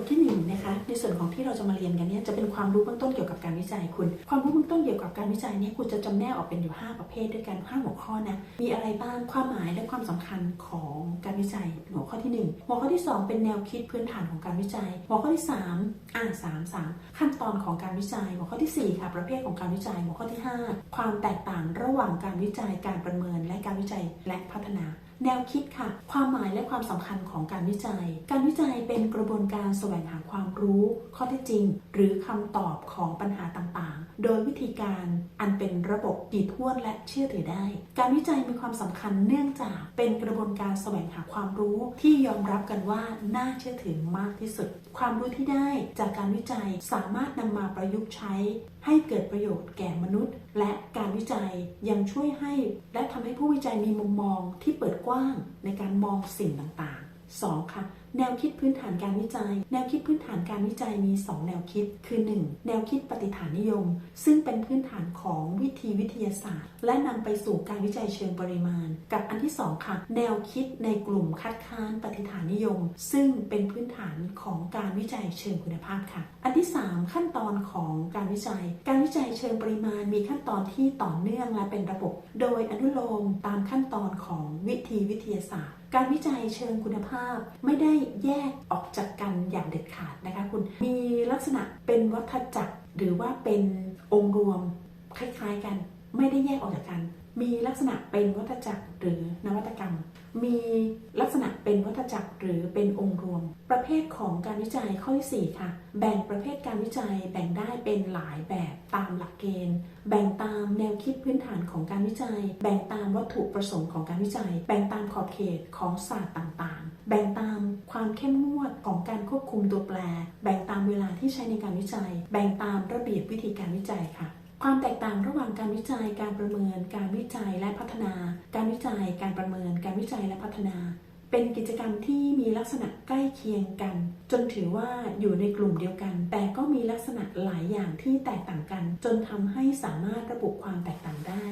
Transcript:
ทที่หนึ่งนะคะในส่วนของที่เราจะมาเรียนกันเนี่ยจะเป็นความรู้เบื้องต้นเกี่ยวกับการวิจัยคุณ ความรู้เบื้องต้นเกี่ยวกับการวิจัยเนี่ยคุณจะจำแนกออกเป็นอยู่ 5 ประเภทด้วยกัน5หัวข้อนะมีอะไรบ้างความหมายและความสำคัญของการวิจัยหัวข้อที่ 1 หัวข้อที่ 2 เป็นแนวคิดพื้นฐานของการวิจัย หัวข้อที่ 3 อ่าสามสามขั้นตอนของการวิจัย หัวข้อทีสี่4 ค่ะ ประเภทของการวิจัย หัวข้อที่ 5 ความแตกต่างระหว่างการวิจัยการประเมินและการวิจัยและพัฒนา แนวคิดค่ะ ความหมายและความสำคัญของการวิจัย การวิจัยเป็นกระบวนการแสวงหาความรู้ ข้อเท็จจริง หรือคำตอบของปัญหาต่างๆ โดยวิธีการอันเป็นระบบกี่ถ้วนและเชื่อถือได้ การวิจัยมีความสำคัญเนื่องจากเป็นกระบวนการแสวงหาความรู้ที่ยอมรับกันว่าน่าเชื่อถือมากที่สุด ความรู้ที่ได้จากการวิจัยสามารถนำมาประยุกต์ใช้ ให้เกิดประโยชน์แก่มนุษย์ และการวิจัยยังช่วยให้ และทำให้ผู้วิจัยมีมุมมองที่เปิดกว้างว้างในการมองสิ่งต่าง 2. ค่ะแนวคิดพื้นฐานการวิจัย แนวคิดพื้นฐานการวิจัยมี 2 แนวคิด คือ 1. แนวคิดปฏิฐานนิยม ซึ่งเป็นพื้นฐานของวิธีวิทยาศาสตร์ และนำไปสู่การวิจัยเชิงปริมาณ กับอันที่ 2 ค่ะ แนวคิดในกลุ่มคัดค้านปฏิฐานนิยม ซึ่งเป็นพื้นฐานของการวิจัยเชิงคุณภาพค่ะ อันที่ 3 ขั้นตอนของการวิจัย การวิจัยเชิงปริมาณ มีขั้นตอนที่ต่อเนื่องและเป็นระบบ โดยอนุโลมตามขั้นตอนของวิธีวิทยาศาสตร์การวิจัยเชิงคุณภาพไม่ได้แยกออกจากกันอย่างเด็ดขาดนะคะคุณ มีลักษณะเป็นวัฏจักรหรือว่าเป็นองค์รวมคล้ายๆกัน ไม่ได้แยกออกจากกัน มีลักษณะเป็นวัฏจักรหรือนวัตกรรม มีลักษณะเป็นวัฏจักรหรือเป็นองค์รวม ประเภทของการวิจัยข้อที่4ค่ะ แบ่งประเภทการวิจัยแบ่งได้เป็นหลายแบบตามหลักเกณฑ์ แบ่งตามแนวคิดพื้นฐานของการวิจัย แบ่งตามวัตถุประสงค์ของการวิจัย แบ่งตามขอบเขตของศาสตร์ต่างๆ แบ่งตามความเข้มงวดของการควบคุมตัวแปร แบ่งตามเวลาที่ใช้ในการวิจัย แบ่งตามระเบียบวิธีการวิจัยค่ะ ความแตกต่างระหว่างการวิจัยการประเมิน การวิจัยและพัฒนา การวิจัยการประเมิน การวิจัยและพัฒนา เป็นกิจกรรมที่มีลักษณะใกล้เคียงกัน จนถือว่าอยู่ในกลุ่มเดียวกัน แต่ก็มีลักษณะหลายอย่างที่แตกต่างกัน จนทำให้สามารถระบุความแตกต่างได้